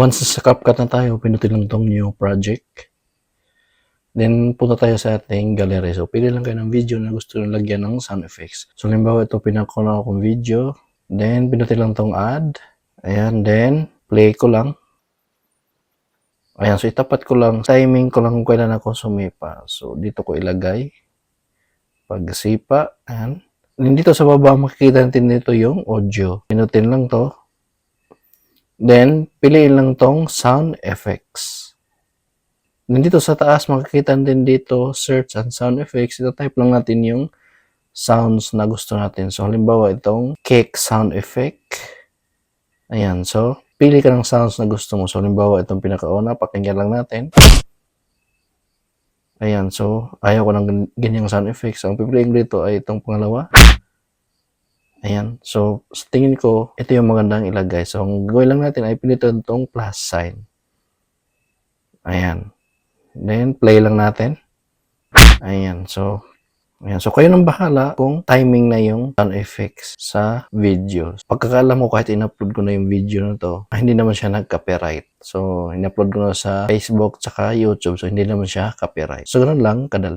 Once sa CapCut na tayo, pinutin lang tong new project. Then, punta tayo sa ating gallery. So, pili lang kayo ng video na gusto nyo lagyan ng sound effects. So, halimbawa, ito pinakuna akong video. Then, pinutin lang tong add. Ayan, then, play ko lang. Ayan, so itapat ko lang, timing ko lang kung kailan ako sumipa. So, dito ko ilagay. Pagsipa, ayan. Then, dito sa baba, makikita natin dito yung audio. Pinutin lang to. Then, piliin lang tong sound effects. Then, dito sa taas, makikita din dito, search and sound effects. Ito type lang natin yung sounds na gusto natin. So, halimbawa, itong kick sound effect. Ayan, so, pili ka ng sounds na gusto mo. So, halimbawa, itong pinakauna, pakinggan lang natin. Ayan, so, ayaw ko ng gan- ganyang sound effects. Ang pipiliin ko dito ay itong pangalawa. Ayan, so, sa tingin ko, ito yung magandang ilagay. So, ang gawin lang natin ay pilitin itong plus sign. Ayan. Then, play lang natin. Ayan, so, Ayan. So, kayo nang bahala kung timing na yung sound effects sa video. Pagkakaalam ko kahit in-upload ko na yung video na to, ah, hindi naman siya nag-copyright. So, in-upload ko na sa Facebook tsaka YouTube. So, hindi naman siya copyright. So, ganun lang kadali.